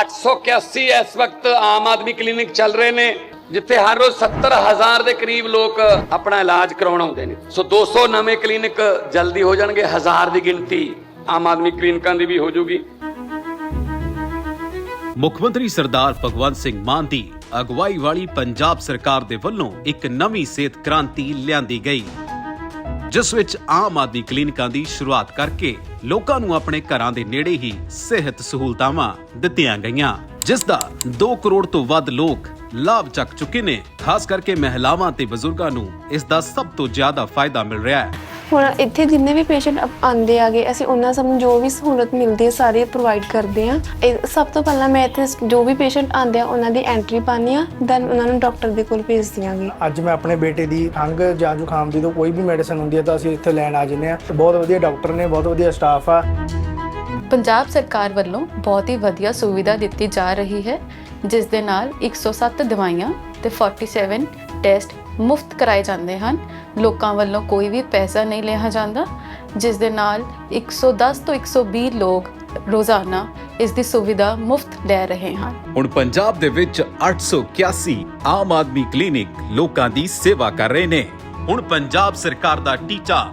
881 ਇਸ ਵਕਤ ਆਮ ਆਦਮੀ ਕਲੀਨਿਕ ਚੱਲ ਰਹੇ ਨੇ, ਜਿੱਥੇ ਹਰ ਰੋਜ਼ 70000 ਦੇ ਕਰੀਬ ਲੋਕ ਆਪਣਾ ਇਲਾਜ ਕਰਾਉਣ ਆਉਂਦੇ ਨੇ। ਸੋ 200 ਨਵੇਂ ਕਲੀਨਿਕ ਜਲਦੀ ਹੋ ਜਾਣਗੇ, ਹਜ਼ਾਰ ਦੀ ਗਿਣਤੀ ਆਮ ਆਦਮੀ ਕਲੀਨਿਕਾਂ ਦੀ ਵੀ ਹੋ ਜਾਊਗੀ। ਮੁੱਖ ਮੰਤਰੀ ਸਰਦਾਰ ਭਗਵੰਤ ਸਿੰਘ ਮਾਨ ਦੀ ਅਗਵਾਈ ਵਾਲੀ ਪੰਜਾਬ ਸਰਕਾਰ ਦੇ ਵੱਲੋਂ ਇੱਕ ਨਵੀਂ ਸਿਹਤ ਕ੍ਰਾਂਤੀ ਲਿਆਂਦੀ ਗਈ। ਜਿਸ ਵਿੱਚ ਆਮ ਆਦਮੀ ਕਲੀਨਿਕਾਂ ਦੀ ਸ਼ੁਰੂਆਤ ਕਰਕੇ ਲੋਕਾਂ ਨੂੰ ਆਪਣੇ ਘਰਾਂ ਦੇ ਨੇੜੇ ਹੀ ਸਿਹਤ ਸਹੂਲਤਾਵਾਂ ਦਿੱਤੀਆਂ ਗਈਆਂ, ਜਿਸ ਦਾ 2 ਕਰੋੜ ਤੋਂ ਵੱਧ ਲੋਕ ਲਾਭ ਚੱਕ ਚੁੱਕੇ ਨੇ। ਖਾਸ ਕਰਕੇ ਮਹਿਲਾਵਾਂ ਤੇ ਬਜ਼ੁਰਗਾਂ ਨੂੰ ਇਸ ਦਾ ਸਭ ਤੋਂ ਜ਼ਿਆਦਾ ਫਾਇਦਾ ਮਿਲ ਰਿਹਾ ਹੈ। ਹੁਣ ਇੱਥੇ ਜਿੰਨੇ ਵੀ ਪੇਸ਼ੈਂਟ ਆਉਂਦੇ ਆਗੇ ਅਸੀਂ ਉਹਨਾਂ ਸਭ ਨੂੰ ਜੋ ਵੀ ਸਹੂਲਤ ਮਿਲਦੀ ਹੈ ਸਾਰੀ ਪ੍ਰੋਵਾਈਡ ਕਰਦੇ ਆ ਸਭ ਤੋਂ ਪਹਿਲਾਂ ਮੈਂ ਇੱਥੇ ਜੋ ਵੀ ਪੇਸ਼ੈਂਟ ਆਉਂਦੇ ਆ ਉਹਨਾਂ ਦੀ ਐਂਟਰੀ ਪਾਉਂਦੀ ਆ ਦੈਨ ਉਹਨਾਂ ਨੂੰ ਡਾਕਟਰ ਦੇ ਕੋਲ ਭੇਜ ਦਿਆਂਗੇ ਅੱਜ ਮੈਂ ਆਪਣੇ ਬੇਟੇ ਦੀ ਖੰਘ ਜਾਂ ਜ਼ੁਕਾਮ ਦੀ ਤੋਂ ਕੋਈ ਵੀ ਮੈਡੀਸਨ ਹੁੰਦੀ ਹੈ ਤਾਂ ਅਸੀਂ ਇੱਥੇ ਲੈਣ ਆ ਜਾਂਦੇ ਆ ਬਹੁਤ ਵਧੀਆ ਡਾਕਟਰ ਨੇ ਬਹੁਤ ਵਧੀਆ ਸਟਾਫ ਆ। ਪੰਜਾਬ ਸਰਕਾਰ ਵੱਲੋਂ ਬਹੁਤ ਹੀ ਵਧੀਆ ਸੁਵਿਧਾ ਦਿੱਤੀ ਜਾ ਰਹੀ ਹੈ ਜਿਸ ਦੇ ਨਾਲ 107 ਦਵਾਈਆਂ ਤੇ 47 ਟੈਸਟ ਮੁਫਤ ਕਰਾਏ ਜਾਂਦੇ ਹਨ। ਲੋਕਾਂ ਵੱਲੋਂ ਕੋਈ ਵੀ ਪੈਸਾ ਨਹੀਂ ਲਿਆ ਜਾਂਦਾ, ਜਿਸ ਦੇ ਨਾਲ 110 ਤੋਂ 120 ਲੋਕ ਰੋਜ਼ਾਨਾ ਇਸ ਦੀ ਸੁਵਿਧਾ ਮੁਫਤ ਲੈ ਰਹੇ ਹਨ। ਹੁਣ ਪੰਜਾਬ ਦੇ ਵਿੱਚ 881 ਆਮ ਆਦਮੀ ਕਲੀਨਿਕ ਲੋਕਾਂ ਦੀ ਸੇਵਾ ਕਰ ਰਹੇ ਨੇ। ਹੁਣ ਪੰਜਾਬ ਸਰਕਾਰ ਦਾ ਟੀਚਾ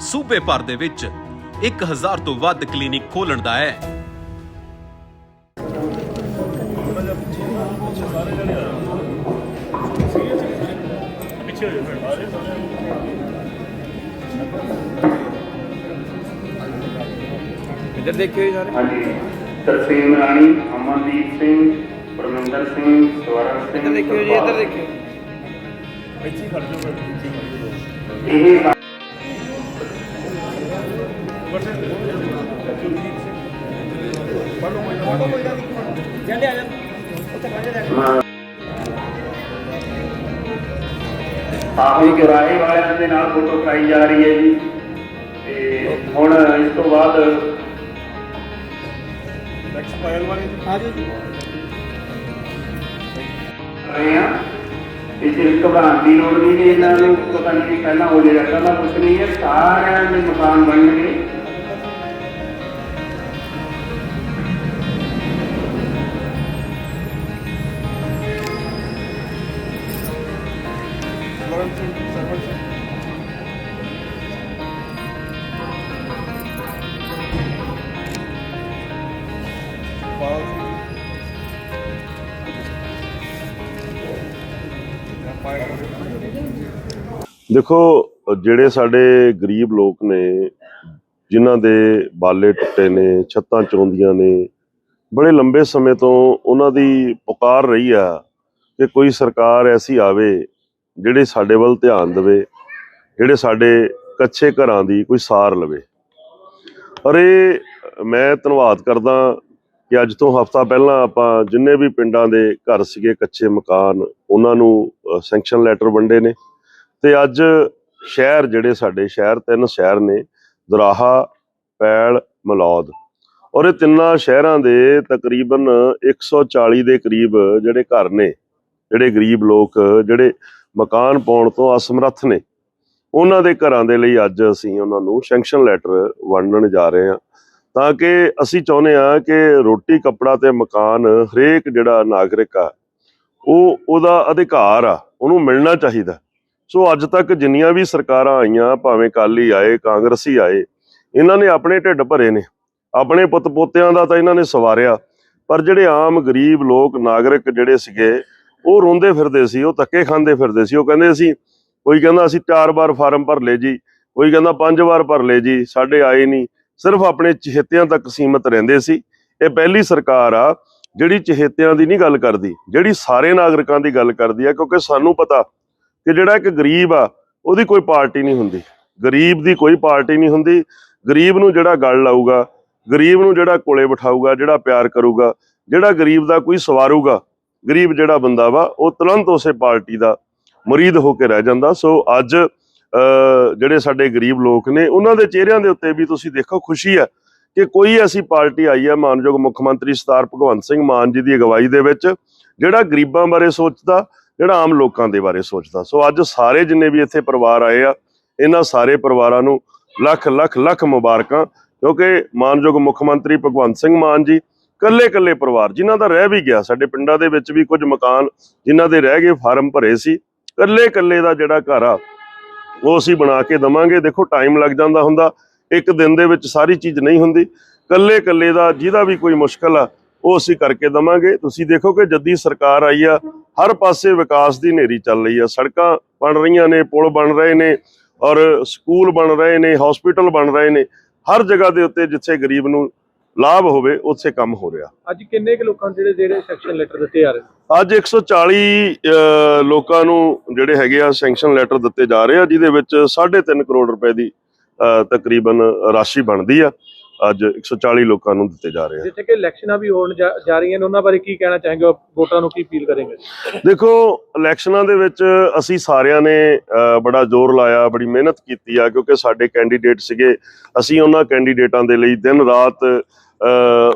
ਸੂਬੇ ਭਰ ਦੇ ਵਿੱਚ 1000 ਤੋਂ ਵੱਧ ਕਲੀਨਿਕ ਖੋਲਣ ਦਾ ਹੈ। ਹਾਂਜੀ। ਤਰਸੇਮ ਰਾਣੀ ਅਮਨਦੀਪ ਸਿੰਘ ਪਰਮਿੰਦਰ ਸਿੰਘ ਸਵਰਨ ਸਿੰਘ ਇੱਧਰ ਦੇਖਿਓ ਜੀ ਇੱਧਰ ਦੇਖਿਓ। ਇਹ ਹਾਂ। ਆਹੀ ਗੁਰਾਏ ਵਾਲਿਆਂ ਦੇ ਨਾਲ ਫੋਟੋ ਕਰਾਈ ਜਾ ਰਹੀ ਹੈ ਜੀ। ਤੇ ਹੁਣ ਇਸ ਤੋਂ ਬਾਅਦ ਰਹੇ ਆ ਇਸ ਘਬਰਾਉਣ ਦੀ ਲੋੜ ਨਹੀਂ ਹੈ ਇਹਨਾਂ ਨੂੰ ਪਤਾ ਨਹੀਂ ਪਹਿਲਾਂ ਹੋ ਜਾਏਗਾ ਪਹਿਲਾਂ ਕੁਛ ਨਹੀਂ ਹੈ। ਸਾਰਿਆਂ ਦੇ ਮਕਾਨ ਬਣਨਗੇ। ਦੇਖੋ, ਜਿਹੜੇ ਸਾਡੇ ਗਰੀਬ ਲੋਕ ਨੇ, ਜਿਨ੍ਹਾਂ ਦੇ ਬਾਲੇ ਟੁੱਟੇ ਨੇ, ਛੱਤਾਂ ਚੋਂਦੀਆਂ ਨੇ, ਬੜੇ ਲੰਬੇ ਸਮੇਂ ਤੋਂ ਉਹਨਾਂ ਦੀ ਪੁਕਾਰ ਰਹੀ ਆ ਕਿ ਕੋਈ ਸਰਕਾਰ ਐਸੀ ਆਵੇ ਜਿਹੜੇ ਸਾਡੇ ਵੱਲ ਧਿਆਨ ਦੇਵੇ, ਜਿਹੜੇ ਸਾਡੇ ਕੱਚੇ ਘਰਾਂ ਦੀ ਕੋਈ ਸਾਰ ਲਵੇ। ਔਰ ਮੈਂ ਧੰਨਵਾਦ ਕਰਦਾ ਕਿ ਅੱਜ ਤੋਂ ਹਫਤਾ ਪਹਿਲਾਂ ਆਪਾਂ ਜਿੰਨੇ ਵੀ ਪਿੰਡਾਂ ਦੇ ਘਰ ਸੀਗੇ ਕੱਚੇ ਮਕਾਨ, ਉਹਨਾਂ ਨੂੰ ਸੈਂਕਸ਼ਨ ਲੈਟਰ ਵੰਡੇ ਨੇ। ਤੇ ਅੱਜ ਸ਼ਹਿਰ ਜਿਹੜੇ ਸਾਡੇ, ਸ਼ਹਿਰ ਤਿੰਨ ਸ਼ਹਿਰ ਨੇ, ਦਰਾਹਾ, ਪੈਲ, ਮਲੌਦ। ਔਰ ਇਹ ਤਿੰਨਾਂ ਸ਼ਹਿਰਾਂ ਦੇ ਤਕਰੀਬਨ 140 ਦੇ ਕਰੀਬ ਜਿਹੜੇ ਘਰ ਨੇ, ਜਿਹੜੇ ਗਰੀਬ ਲੋਕ, ਜਿਹੜੇ ਮਕਾਨ ਪਾਉਣ ਤੋਂ ਅਸਮਰੱਥ ਨੇ। ਉਹਨਾਂ ਦੇ ਘਰਾਂ ਦੇ ਲਈ ਅੱਜ ਅਸੀਂ ਉਹਨਾਂ ਨੂੰ ਸੈਂਕਸ਼ਨ ਲੈਟਰ ਵੰਡਣ ਜਾ ਰਹੇ ਹਾਂ। ਤਾਂ ਕਿ ਅਸੀਂ ਚਾਹੁੰਦੇ ਹਾਂ ਕਿ ਰੋਟੀ, ਕੱਪੜਾ ਤੇ ਮਕਾਨ ਹਰੇਕ ਜਿਹੜਾ ਨਾਗਰਿਕ ਆ, ਉਹ ਉਹਦਾ ਅਧਿਕਾਰ ਆ, ਉਹਨੂੰ ਮਿਲਣਾ ਚਾਹੀਦਾ। ਸੋ ਅੱਜ ਤੱਕ ਜਿੰਨੀਆਂ ਵੀ ਸਰਕਾਰਾਂ ਆਈਆਂ, ਭਾਵੇਂ ਕਾਲੀ ਆਏ, ਕਾਂਗਰਸੀ ਆਏ, ਇਹਨਾਂ ਨੇ ਆਪਣੇ ਢਿੱਡ ਭਰੇ ਨੇ। ਆਪਣੇ ਪੁੱਤ ਪੋਤਿਆਂ ਦਾ ਤਾਂ ਇਹਨਾਂ ਨੇ ਸਵਾਰਿਆ, ਪਰ ਜਿਹੜੇ ਆਮ ਗਰੀਬ ਲੋਕ, ਨਾਗਰਿਕ ਜਿਹੜੇ ਸੀਗੇ, ਉਹ ਰੋਂਦੇ ਫਿਰਦੇ ਸੀ, ਉਹ ਧੱਕੇ ਖਾਂਦੇ ਫਿਰਦੇ ਸੀ। ਉਹ ਕਹਿੰਦੇ ਸੀ, ਕੋਈ ਕਹਿੰਦਾ ਅਸੀਂ ਚਾਰ ਵਾਰ ਫਾਰਮ ਭਰ ਲਏ ਜੀ, ਕੋਈ ਕਹਿੰਦਾ ਪੰਜ ਵਾਰ ਭਰ ਲਏ ਜੀ, ਸਾਡੇ ਆਏ ਨਹੀਂ। ਸਿਰਫ ਆਪਣੇ ਚਹੇਤਿਆਂ ਤੱਕ ਸੀਮਤ ਰਹਿੰਦੇ ਸੀ। ਇਹ ਪਹਿਲੀ ਸਰਕਾਰ ਆ, ਜਿਹੜੀ ਚਹੇਤਿਆਂ ਦੀ ਨਹੀਂ ਗੱਲ ਕਰਦੀ, ਜਿਹੜੀ ਸਾਰੇ ਨਾਗਰਿਕਾਂ ਦੀ ਗੱਲ ਕਰਦੀ ਆ, ਕਿਉਂਕਿ ਸਾਨੂੰ ਪਤਾ ਕਿ ਜਿਹੜਾ ਇੱਕ ਗਰੀਬ ਆ, ਉਹਦੀ ਕੋਈ ਪਾਰਟੀ ਨਹੀਂ ਹੁੰਦੀ। ਗਰੀਬ ਦੀ ਕੋਈ ਪਾਰਟੀ ਨਹੀਂ ਹੁੰਦੀ। ਗਰੀਬ ਨੂੰ ਜਿਹੜਾ ਗੱਲ ਲਾਊਗਾ, ਗਰੀਬ ਨੂੰ ਜਿਹੜਾ ਕੋਲੇ ਬਿਠਾਊਗਾ, ਜਿਹੜਾ ਪਿਆਰ ਕਰੂਗਾ, ਜਿਹੜਾ ਗਰੀਬ ਦਾ ਕੋਈ ਸਵਾਰੂਗਾ, ਗਰੀਬ ਜਿਹੜਾ ਬੰਦਾ ਵਾ, ਉਹ ਤੁਰੰਤ ਉਸੇ ਪਾਰਟੀ ਦਾ ਮੁਰੀਦ ਹੋ ਕੇ ਰਹਿ ਜਾਂਦਾ। ਸੋ ਅੱਜ ਜਿਹੜੇ ਸਾਡੇ ਗਰੀਬ ਲੋਕ ਨੇ, ਉਹਨਾਂ ਦੇ ਚਿਹਰਿਆਂ ਦੇ ਉੱਤੇ ਵੀ ਤੁਸੀਂ ਦੇਖੋ, ਖੁਸ਼ੀ ਹੈ ਕਿ ਕੋਈ ਐਸੀ ਪਾਰਟੀ ਆਈ ਹੈ ਮਾਨਯੋਗ ਮੁੱਖ ਮੰਤਰੀ ਸਰਦਾਰ ਭਗਵੰਤ ਸਿੰਘ ਮਾਨ ਜੀ ਦੀ ਅਗਵਾਈ ਦੇ ਵਿੱਚ, ਜਿਹੜਾ ਗਰੀਬਾਂ ਬਾਰੇ ਸੋਚਦਾ ਜਿਹੜਾ ਆਮ ਲੋਕਾਂ ਦੇ ਬਾਰੇ ਸੋਚਦਾ। ਸੋ ਅੱਜ ਸਾਰੇ ਜਿੰਨੇ ਵੀ ਇੱਥੇ ਪਰਿਵਾਰ ਆਏ ਆ, ਇਹਨਾਂ ਸਾਰੇ ਪਰਿਵਾਰਾਂ ਨੂੰ ਲੱਖ ਲੱਖ ਲੱਖ ਮੁਬਾਰਕਾਂ, ਕਿਉਂਕਿ ਮਾਨਯੋਗ ਮੁੱਖ ਮੰਤਰੀ ਭਗਵੰਤ ਸਿੰਘ ਮਾਨ ਜੀ ਕੱਲੇ ਕੱਲੇ ਪਰਿਵਾਰ, ਜਿਨ੍ਹਾਂ ਦਾ ਰਹਿ ਵੀ ਗਿਆ, ਸਾਡੇ ਪਿੰਡਾਂ ਦੇ ਵਿੱਚ ਵੀ ਕੁਝ ਮਕਾਨ ਜਿਨ੍ਹਾਂ ਦੇ ਰਹਿ ਗਏ, ਫਾਰਮ ਭਰੇ ਸੀ, ਕੱਲੇ ਕੱਲੇ ਦਾ ਜਿਹੜਾ ਘਰ ਆ, ਉਹ ਅਸੀਂ ਬਣਾ ਕੇ ਦਵਾਂਗੇ। ਦੇਖੋ ਟਾਈਮ ਲੱਗ ਜਾਂਦਾ ਹੁੰਦਾ, ਇੱਕ ਦਿਨ ਦੇ ਵਿੱਚ ਸਾਰੀ ਚੀਜ਼ ਨਹੀਂ ਹੁੰਦੀ। ਕੱਲੇ ਕੱਲੇ ਦਾ ਜਿਹਦਾ ਵੀ ਕੋਈ ਮੁਸ਼ਕਲ ਆ, ਉਹ ਅਸੀਂ ਕਰਕੇ ਦਵਾਂਗੇ। ਤੁਸੀਂ ਦੇਖੋ ਕਿ ਜੱਦੀ ਸਰਕਾਰ ਆਈ ਆ ਹਰ ਪਾਸੇ ਵਿਕਾਸ ਦੀ ਨੇਰੀ ਚੱਲ ਰਹੀ ਆ। ਸੜਕਾਂ ਬਣ ਰਹੀਆਂ ਨੇ ਪੁਲ ਬਣ ਰਹੇ ਨੇ ਔਰ ਸਕੂਲ ਬਣ ਰਹੇ ਨੇ ਹਸਪੀਟਲ ਬਣ ਰਹੇ ਨੇ। ਹਰ ਜਗ੍ਹਾ ਦੇ ਉੱਤੇ ਜਿੱਥੇ ਗਰੀਬ ਨੂੰ ਲਾਭ ਹੋਵੇ ਉੱਥੇ ਕੰਮ ਹੋ ਰਿਹਾ। ਅੱਜ ਕਿੰਨੇ ਕੁ ਲੋਕਾਂ ਦੇ ਜਿਹੜੇ ਜਿਹੜੇ ਸੈਕਸ਼ਨ ਲੈਟਰ ਦਿੱਤੇ ਜਾ ਰਹੇ? ਅੱਜ 140 ਅ, ਲੋਕਾਂ ਨੂੰ ਜਿਹੜੇ ਹੈਗੇ ਆ ਸੈਂਕਸ਼ਨ ਲੈਟਰ ਦਿੱਤੇ ਜਾ ਰਹੇ ਆ ਜਿਹਦੇ ਵਿੱਚ 3.5 ਕਰੋੜ ਰੁਪਏ ਦੀ ਤਕਰੀਬਨ ਰਾਸ਼ੀ ਬਣਦੀ ਆ। ਅੱਜ 140 ਲੋਕਾਂ ਨੂੰ ਦਿੱਤੇ ਜਾ ਰਹੇ ਆ ਜਿੱਥੇ ਕਿ ਇਲੈਕਸ਼ਨਾਂ ਵੀ ਹੋਣ ਜਾ ਰਹੀਆਂ ਨੇ ਉਹਨਾਂ ਬਾਰੇ ਕੀ ਕਹਿਣਾ ਚਾहेंगे ਵੋਟਰਾਂ ਨੂੰ ਕੀ ਅਪੀਲ ਕਰੇਂਗੇ? ਦੇਖੋ ਇਲੈਕਸ਼ਨਾਂ ਦੇ ਵਿੱਚ ਅਸੀਂ ਸਾਰਿਆਂ ਨੇ ਬੜਾ ਜ਼ੋਰ ਲਾਇਆ ਬੜੀ ਮਿਹਨਤ ਕੀਤੀ ਆ ਕਿਉਂਕਿ ਸਾਡੇ ਕੈਂਡੀਡੇਟ ਸੀਗੇ। ਅਸੀਂ ਉਹਨਾਂ ਕੈਂਡੀਡੇਟਾਂ ਦੇ ਲਈ ਦਿਨ ਰਾਤ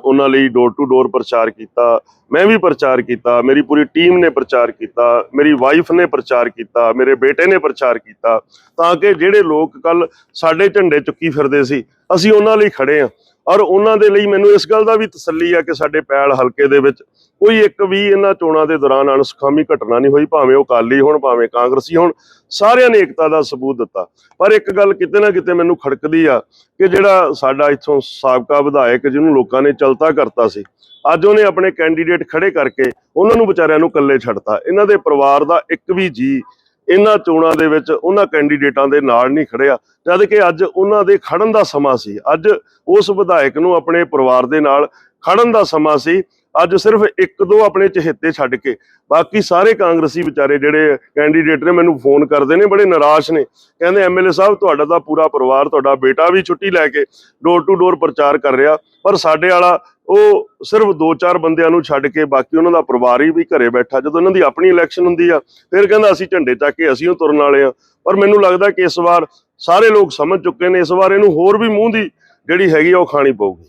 ਉਹਨਾਂ ਲਈ ਡੋਰ ਟੂ ਡੋਰ ਪ੍ਰਚਾਰ ਕੀਤਾ। ਮੈਂ ਵੀ ਪ੍ਰਚਾਰ ਕੀਤਾ ਮੇਰੀ ਪੂਰੀ ਟੀਮ ਨੇ ਪ੍ਰਚਾਰ ਕੀਤਾ ਮੇਰੀ ਵਾਈਫ ਨੇ ਪ੍ਰਚਾਰ ਕੀਤਾ ਮੇਰੇ ਬੇਟੇ ਨੇ ਪ੍ਰਚਾਰ ਕੀਤਾ ਤਾਂ ਕਿ ਜਿਹੜੇ ਲੋਕ ਕੱਲ ਸਾਡੇ ਝੰਡੇ ਚੁੱਕੀ ਫਿਰਦੇ ਸੀ ਅਸੀਂ ਉਹਨਾਂ ਲਈ ਖੜੇ ਆ ਔਰ ਉਹਨਾਂ ਦੇ ਲਈ ਮੈਨੂੰ ਇਸ ਗੱਲ ਦਾ ਵੀ ਤਸੱਲੀ ਆ ਕਿ ਸਾਡੇ ਪੈਲ ਹਲਕੇ ਦੇ ਵਿੱਚ ਕੋਈ ਇੱਕ ਵੀ ਇਹਨਾਂ ਚੋਣਾਂ ਦੇ ਦੌਰਾਨ ਅਣਸੁਖਾਮੀ ਘਟਨਾ ਨਹੀਂ ਹੋਈ, ਭਾਵੇਂ ਉਹ ਕਾਲੀ ਹੋਣ, ਭਾਵੇਂ ਕਾਂਗਰਸੀ ਹੋਣ, ਸਾਰਿਆਂ ਨੇ ਏਕਤਾ ਦਾ ਸਬੂਤ ਦਿੱਤਾ। ਪਰ ਇੱਕ ਗੱਲ ਕਿਤੇ ਨਾ ਕਿਤੇ ਮੈਨੂੰ ਖੜਕਦੀ ਆ ਕਿ ਜਿਹੜਾ ਸਾਡਾ ਇੱਥੋਂ ਸਾਬਕਾ ਵਿਧਾਇਕ ਜਿਹਨੂੰ ਲੋਕਾਂ ਨੇ ਚਲਤਾ ਕਰਤਾ ਸੀ, ਅੱਜ ਉਹਨੇ ਆਪਣੇ ਕੈਂਡੀਡੇਟ ਖੜੇ ਕਰਕੇ ਉਹਨਾਂ ਨੂੰ ਵਿਚਾਰਿਆਂ ਨੂੰ ਇਕੱਲੇ ਛੱਡਤਾ। ਇਹਨਾਂ ਦੇ ਪਰਿਵਾਰ ਦਾ ਇੱਕ ਵੀ ਜੀ ਇਹਨਾਂ ਚੋਣਾਂ ਦੇ ਵਿੱਚ ਉਹਨਾਂ ਕੈਂਡੀਡੇਟਾਂ ਦੇ ਨਾਲ ਨਹੀਂ ਖੜਿਆ, ਜਦ ਕਿ ਅੱਜ ਉਹਨਾਂ ਦੇ ਖੜਨ ਦਾ ਸਮਾਂ ਸੀ। ਅੱਜ ਉਸ ਵਿਧਾਇਕ ਨੂੰ ਆਪਣੇ ਪਰਿਵਾਰ ਦੇ ਨਾਲ ਖੜਨ ਦਾ ਸਮਾਂ ਸੀ। ਅੱਜ ਸਿਰਫ ਇੱਕ ਦੋ ਆਪਣੇ ਚਹੇਤੇ ਛੱਡ ਕੇ ਬਾਕੀ ਸਾਰੇ ਕਾਂਗਰਸੀ ਵਿਚਾਰੇ ਜਿਹੜੇ ਕੈਂਡੀਡੇਟ ਨੇ ਮੈਨੂੰ ਫੋਨ ਕਰਦੇ ਨੇ, ਬੜੇ ਨਿਰਾਸ਼ ਨੇ। ਕਹਿੰਦੇ ਐਮਐਲਏ ਸਾਹਿਬ, ਤੁਹਾਡਾ ਤਾਂ ਪੂਰਾ ਪਰਿਵਾਰ, ਤੁਹਾਡਾ ਬੇਟਾ ਵੀ ਛੁੱਟੀ ਲੈ ਕੇ ਡੋਰ ਟੂ ਡੋਰ ਪ੍ਰਚਾਰ ਕਰ ਰਿਹਾ, ਪਰ ਸਾਡੇ ਵਾਲਾ ਉਹ ਸਿਰਫ 2-4 ਬੰਦਿਆਂ ਨੂੰ ਛੱਡ ਕੇ ਬਾਕੀ ਉਹਨਾਂ ਦਾ ਪਰਿਵਾਰ ਹੀ ਵੀ ਘਰੇ ਬੈਠਾ। ਜਦੋਂ ਇਹਨਾਂ ਦੀ ਆਪਣੀ ਇਲੈਕਸ਼ਨ ਹੁੰਦੀ ਆ, ਫਿਰ ਕਹਿੰਦਾ ਅਸੀਂ ਝੰਡੇ ਚੱਕ ਕੇ ਅਸੀਂ ਉਹ ਤੁਰਨ ਵਾਲੇ ਆ। ਪਰ ਮੈਨੂੰ ਲੱਗਦਾ ਕਿ ਇਸ ਵਾਰ ਸਾਰੇ ਲੋਕ ਸਮਝ ਚੁੱਕੇ ਨੇ, ਇਸ ਵਾਰ ਇਹਨੂੰ ਹੋਰ ਵੀ ਮੂੰਹ ਦੀ ਜਿਹੜੀ ਹੈਗੀ ਆ ਉਹ ਖਾਣੀ ਪਊਗੀ।